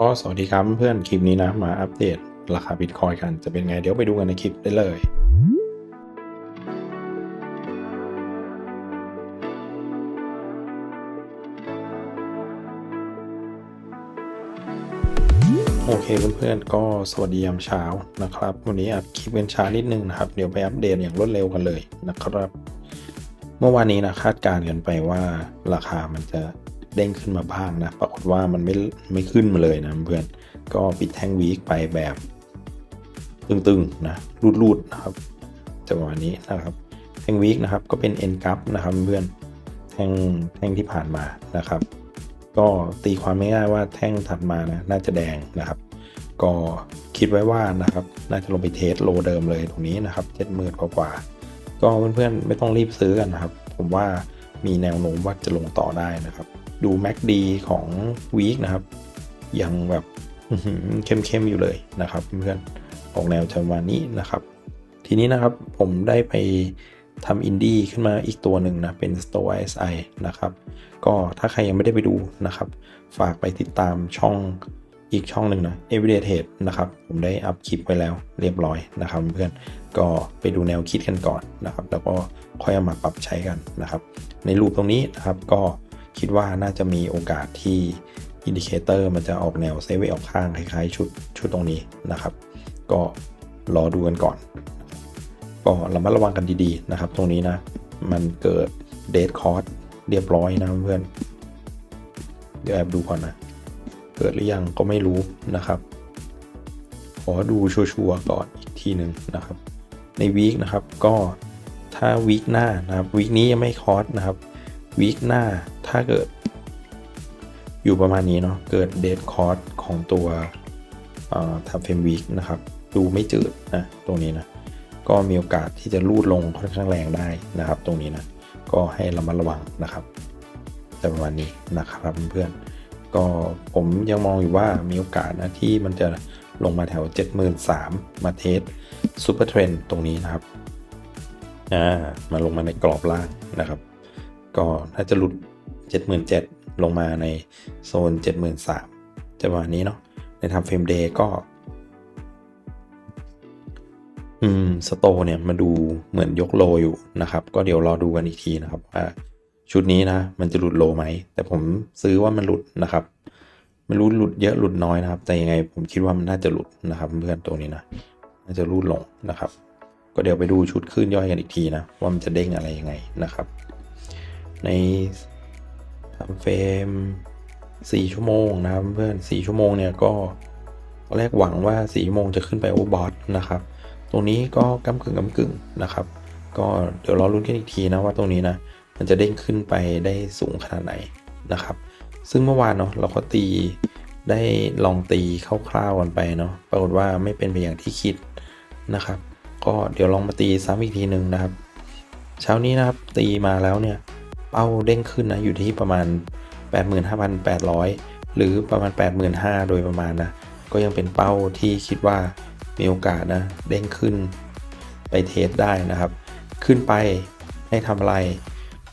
ก็สวัสดีครับเพื่อนคลิปนี้นะ มาอัปเดตราคาบิตคอยกันจะเป็นไงเดี๋ยวไปดูกันในคลิปได้เลยโอเคเพื่อนๆก็สวัสดียามเช้านะครับ วันนี้อัดคลิปเป็นช้านิดนึงนะครับ เดี๋ยวไปอัปเดตอย่างรวดเร็วกันเลยนะครับ เมื่อวานนี้นะคาดการณ์กันไปว่าราคามันจะ เด้งขึ้นมาบ้างนะ ปรากฏว่ามันไม่ไม่ขึ้นมาเลยนะเพื่อน ก็ปิดแท่งวีคไปแบบตึงๆนะรูดๆนะครับจังหวะนี้นะครับ แท่งวีคนะครับก็เป็น N กับนะครับเพื่อน แท่งแท่งที่ผ่านมานะครับ ก็ตีความไม่ง่ายว่าแท่งถัดมานะน่าจะแดงนะครับ ก็คิดไว้ว่านะครับ น่าจะลงไปเทสโลเดิมเลยตรงนี้นะครับเจ็ดหมื่นกว่าก็เพื่อนๆไม่ต้องรีบซื้อกันนะครับ ผมว่ามีแนวโน้มว่าจะลงต่อได้นะครับ ดู MACD ของวีคนะครับ ยังแบบเข้มๆอยู่เลยนะครับเพื่อนออกแนวจะประมาณนี้นะครับ ทีนี้นะครับผมได้ไปทำอินดี้ขึ้นมาอีกตัวหนึ่งนะ เป็น Store SI นะครับ ก็ถ้าใครยังไม่ได้ไปดูนะครับ ฝากไปติดตามช่องอีกช่องหนึ่งนะ Everyday Trade นะครับ ผมได้อัพคลิปไว้แล้วเรียบร้อยนะครับเพื่อนก็ไปดูแนวคิดกันก่อนนะครับ แล้วก็ค่อยเอามาปรับใช้กันนะครับ ในรูปตรงนี้นะครับก็ คิดว่าน่าจะมีโอกาสที่อินดิเคเตอร์มันจะออกแนวเซเวออกข้างคล้ายๆ ชุดชุดตรงนี้นะครับ ก็รอดูกันก่อน ก็ระมัดระวังกันดีๆนะครับ ตรงนี้นะ มันเกิดเดทคอร์สเรียบร้อยนะเพื่อน เดี๋ยวแอบดูก่อนนะ เกิดหรือยังก็ไม่รู้นะครับ ขอดูชัวร์ๆก่อนอีกทีหนึ่งนะครับ ในวีคนะครับก็ถ้าวีคหน้านะครับวีคนี้ยังไม่คอร์สนะครับ วีคหน้าถ้าเกิด อยู่ประมาณนี้เนาะเกิดเดทคอร์สของตัวทับเฟมวีคนะครับ ดูไม่จืดนะตรงนี้นะ ก็มีโอกาสที่จะลูดลงค่อนข้างแรงได้นะครับ ตรงนี้นะ ก็ให้ระมัดระวังนะครับ แต่ประมาณนี้นะครับเพื่อนๆก็ผมยังมองอยู่ว่ามีโอกาสนะที่มันจะลงมาแถว 73,000มาเทสซูเปอร์เทรนตรงนี้นะครับอ่ามาลงมาในกรอบล่างนะครับ ก็น่าจะหลุด 77,000 ลงมาในโซน 73,000 จะประมาณนี้เนาะในทำเฟรมเดย์ก็ อืม สโตเนี่ยมาดูเหมือนยกโลอยู่นะครับ ก็เดี๋ยวรอดูกันอีกทีนะครับว่าชุดนี้นะ มันจะหลุดโลไหม แต่ผมซื้อว่ามันหลุดนะครับ ไม่รู้หลุดเยอะหลุดน้อยนะครับ แต่ยังไงผมคิดว่ามันน่าจะหลุดนะครับ เพื่อนตัวนี้นะ น่าจะรูดลงนะครับ ก็เดี๋ยวไปดูชุดขึ้นย่อยกันอีกทีนะ ว่ามันจะเด้งอะไรยังไงนะครับ ในทำเฟรมสี่ชั่วโมงนะครับเพื่อนสี่ชั่วโมงเนี่ยก็ตอนแรกหวังว่าสี่ชั่วโมงจะขึ้นไปโอเวอร์บอทนะครับ ตรงนี้ก็กำกึ่งกำกึ่งนะครับ ก็เดี๋ยวรอรุ้นกันอีกทีนะว่าตรงนี้นะมันจะเด้งขึ้นไปได้สูงขนาดไหนนะครับ ซึ่งเมื่อวานเนาะเราก็ตีได้ลองตีคร่าวๆกันไปเนาะปรากฏว่าไม่เป็นไปอย่างที่คิดนะครับ ก็เดี๋ยวลองมาตีซ้ำอีกทีหนึ่งนะครับ เช้านี้นะครับตีมาแล้วเนี่ย เป้าเด้งขึ้นนะอยู่ที่ประมาณ 85,800 หรือประมาณ 85,000 โดยประมาณนะ ก็ยังเป็นเป้าที่คิดว่ามีโอกาสนะเด้งขึ้นไปเทสได้นะครับ ขึ้นไปให้ทำอะไร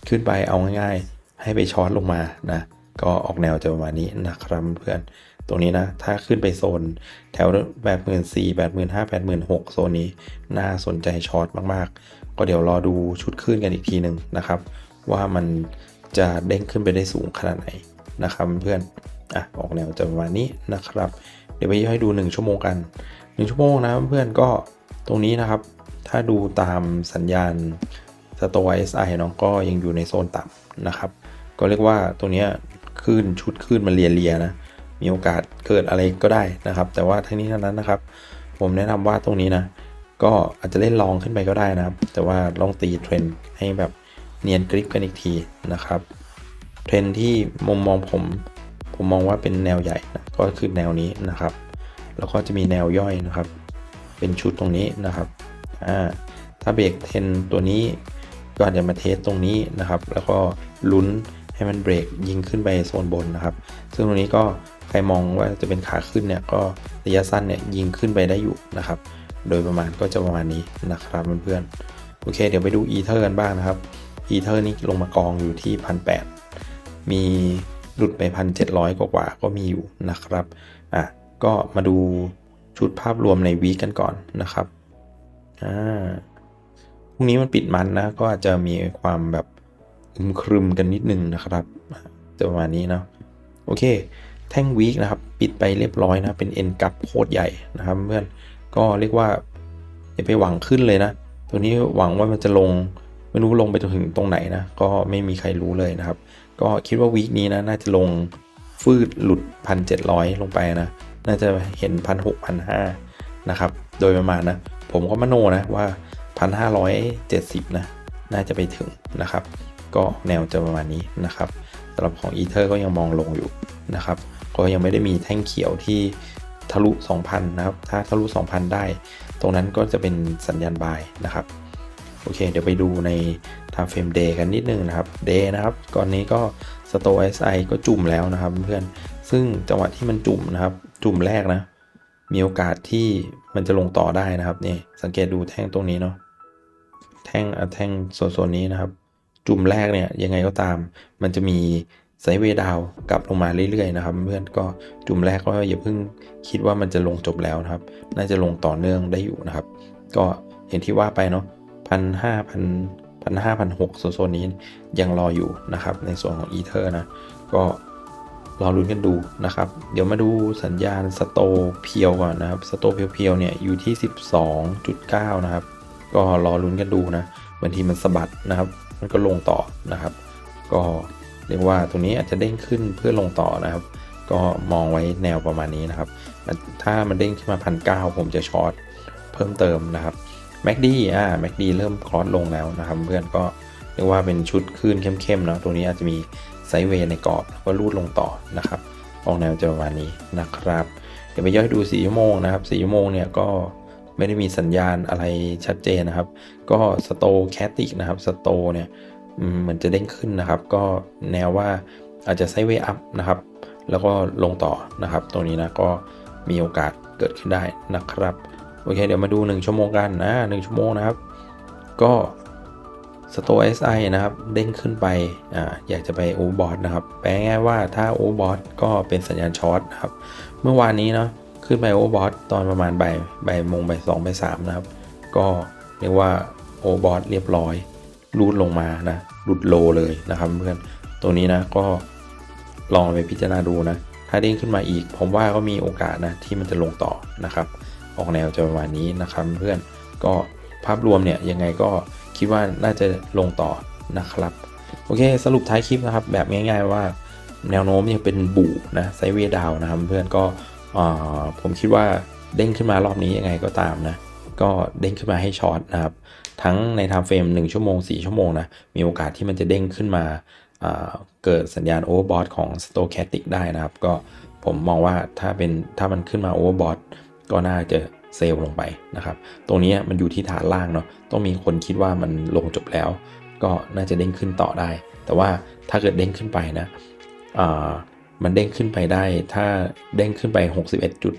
ขึ้นไปเอาง่ายๆ ให้ไปช็อตลงมานะ ก็ออกแนวจะประมาณนี้นะครับเพื่อนตรงนี้นะ ถ้าขึ้นไปโซนแถว84,000 85,000 8 6 0 0โซนนี้ น่าสนใจช็อตมาก ๆ ก็เดี๋ยวรอดูชุดขึ้นกันอีกทีหนึ่งนะครับ ว่ามันจะเด้งขึ้นไปได้สูงขนาดไหนนะครับเพื่อนอะออกแนวจะประมาณนี้นะครับ เดี๋ยวไปให้ดู 1 ชั่วโมงกัน 1 ชั่วโมงนะเพื่อนก็ตรงนี้นะครับ ถ้าดูตามสัญญาณสโต SI เนาะก็ยังอยู่ในโซนต่ำนะครับ ก็เรียกว่าตรงนี้ขึ้นชุดขึ้นมาเรียเรียนะ มีโอกาสเกิดอะไรก็ได้นะครับ แต่ว่าทั้งนี้ทั้งนั้นนะครับ ผมแนะนำว่าตรงนี้นะ ก็อาจจะเล่นลองขึ้นไปก็ได้นะครับ แต่ว่าลองตีเทรนให้แบบ เนียนกริปกันอีกทีนะครับ เทรนที่มุมมองผม ผมมองว่าเป็นแนวใหญ่นะก็คือแนวนี้นะครับ แล้วก็จะมีแนวย่อยนะครับ เป็นชุดตรงนี้นะครับอ่าถ้าเบรกเทรนตัวนี้ก็อาจจะมาเทสตรงนี้นะครับ แล้วก็ลุ้นให้มันเบรกยิงขึ้นไปโซนบนนะครับ ซึ่งตรงนี้ก็ใครมองว่าจะเป็นขาขึ้นเนี่ยก็ระยะสั้นเนี่ยยิงขึ้นไปได้อยู่นะครับ โดยประมาณก็จะประมาณนี้นะครับเพื่อนๆโอเค เดี๋ยวไปดูอีเทอร์กันบ้างนะครับ อีเทอร์นี่ลงมากองอยู่ที่พันแมีหลุดไปพันเจ็ดร้อยกว่าก็มีอยู่นะครับอะก็มาดูชุดภาพรวมในวีกันก่อนนะครับอ่าพรุ่งนี้มันปิดมันนะก็อาจจะมีความแบบอึมครึมกันนิดนึงนะครับจะประมาณนี้เนาะโอเค แท่งวีคนะครับ ปิดไปเรียบร้อยนะเป็นเอ็นกับโคตรใหญ่นะครับเพื่อนก็เรียกว่าอย่าไปหวังขึ้นเลยนะ ตัวนี้หวังว่ามันจะลง ไม่รู้ลงไปจนถึงตรงไหนนะ ก็ไม่มีใครรู้เลยนะครับ ก็คิดว่าวีคนี้นะน่าจะลงฟืดหลุดพันเจ็ดร้อยลงไปนะ น่าจะเห็นพันหกพันห้านะครับ โดยประมาณนะ ผมก็มโนนะว่าพันห้าร้อยเจ็ดสิบนะ น่าจะไปถึงนะครับ ก็แนวจะประมาณนี้นะครับสำหรับของอีเทอร์ก็ยังมองลงอยู่นะครับ ก็ยังไม่ได้มีแท่งเขียวที่ทะลุ 2,000 นะครับ ถ้าทะลุ 2,000 ได้ ตรงนั้นก็จะเป็นสัญญาณบายนะครับ โอเค เดี๋ยวไปดูใน time frame day กันนิดนึงนะครับ day นะครับก่อนนี้ก็ store SI ก็จุ่มแล้วนะครับเพื่อนซึ่งจังหวะที่มันจุ่มนะครับ จุ่มแรกนะ มีโอกาสที่มันจะลงต่อได้นะครับนี่สังเกตดูแท่งตรงนี้เนาะแท่งแท่งโซนๆนี้นะครับ จุ่มแรกเนี่ยยังไงก็ตาม มันจะมีไซเวดาวกลับลงมาเรื่อยๆนะครับ เพื่อนก็จุ่มแรกก็อย่าเพิ่งคิดว่ามันจะลงจบแล้วนะครับ น่าจะลงต่อเนื่องได้อยู่นะครับ ก็เห็นที่ว่าไปเนาะ พันห้าพันพันห้าพันหกโซนนี้ยังรออยู่นะครับในส่วนของอีเทอร์นะ ก็รอลุ้นกันดูนะครับ เดี๋ยวมาดูสัญญาณสโตเพียวก่อนนะครับสโตเพียวๆเนี่ยอยู่ที่ 12.9 นะครับ ก็รอลุ้นกันดูนะบางทีมันสะบัดนะครับ มันก็ลงต่อนะครับ ก็เรียกว่าตรงนี้อาจจะเด้งขึ้นเพื่อลงต่อนะครับ ก็มองไว้แนวประมาณนี้นะครับ ถ้ามันเด้งขึ้นมาพันเผมจะช็อตเพิ่มเติมนะครับ แม็กดีอ่าแม็กดีเริ่มคลอสลงแล้วนะครับเพื่อนก็เรียกว่าเป็นชุดคลื่นเข้มๆเนาะตรงนี้อาจจะมีไซด์เวย์ในกรอบแล้วก็รูดลงต่อนะครับออกแนวจะประมาณนี้นะครับ เดี๋ยวไปย่อยดู4ชั่วโมงนะครับ4ชั่วโมงเนี่ยก็ไม่ได้มีสัญญาณอะไรชัดเจนนะครับ ก็สโตแคติกนะครับสโตเนี่ยอืมเหมือนจะเด้งขึ้นนะครับ ก็แนวว่าอาจจะไซด์เวย์อัพนะครับ แล้วก็ลงต่อนะครับ ตรงนี้นะก็มีโอกาสเกิดขึ้นได้นะครับ โอเค เดี๋ยวมาดู 1 ชั่วโมงกันนะ1ชั่วโมงนะครับ ก็สโต SI นะครับ เด้งขึ้นไปอ่าอยากจะไปโอเวอร์บอทนะครับ แปลง่ายว่าถ้าโอเวอร์บอทก็เป็นสัญญาณช็อตนะครับ เมื่อวานนี้เนาะขึ้นไปโอเวอร์บอทตอนประมาณบ่ายบ่ายโมงบ่ายสองบ่ายสามนะครับ ก็เรียกว่าโอเวอร์บอทเรียบร้อยรูดลงมานะหลุดโลเลยนะครับเพื่อนตัวนี้นะก็ลองไปพิจารณาดูนะ ถ้าเด้งขึ้นมาอีก ผมว่าก็มีโอกาสนะที่มันจะลงต่อนะครับ ออกแนวจะประมาณนี้นะครับเพื่อนก็ภาพรวมเนี่ยยังไงก็คิดว่าน่าจะลงต่อนะครับโอเคสรุปท้ายคลิปนะครับแบบง่าย ๆ ว่าแนวโน้มยังเป็นบูนะไซเวย์ดาวนะครับเพื่อนก็ผมคิดว่าเด้งขึ้นมารอบนี้ยังไงก็ตามนะก็เด้งขึ้นมาให้ช็อตนะครับทั้งในไทม์เฟรม1ชั่วโมง 4 ชั่วโมงนะมีโอกาสที่มันจะเด้งขึ้นมาาเกิดสัญญาณโอเวอร์บอทของ s t o c h a s t i c ได้นะครับ ก็ผมมองว่าถ้าเป็นถ้ามันขึ้นมาโอเวอร์บอท ก็น่าจะเซลล์ลงไปนะครับ ตรงนี้มันอยู่ที่ฐานล่างเนาะ ต้องมีคนคิดว่ามันลงจบแล้ว ก็น่าจะเด้งขึ้นต่อได้ แต่ว่าถ้าเกิดเด้งขึ้นไปนะมันเด้งขึ้นไปได้ ถ้าเด้งขึ้นไป 61จุด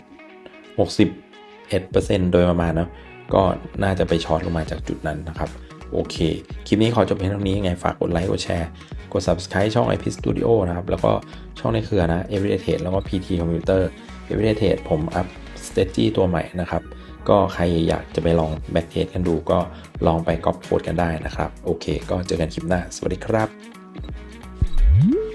61%โดยประมาณนะก็น่าจะไปช็อตลงมาจากจุดนั้นนะครับ โอเค คลิปนี้ขอจบเพียงเท่านี้ยังไงฝากกดไลค์ กดแชร์ กด subscribe ช่อง IP Studio นะครับ แล้วก็ช่องในเครือนะ Everyday Trade แล้วก็ PT Computer Everyday Trade ผมอัพ s t a t e ตัวใหม่นะครับ ก็ใครอยากจะไปลอง back test กันดูก็ลองไปก๊อปโค้ดกันได้นะครับ โอเค ก็เจอกันคลิปหน้า สวัสดีครับ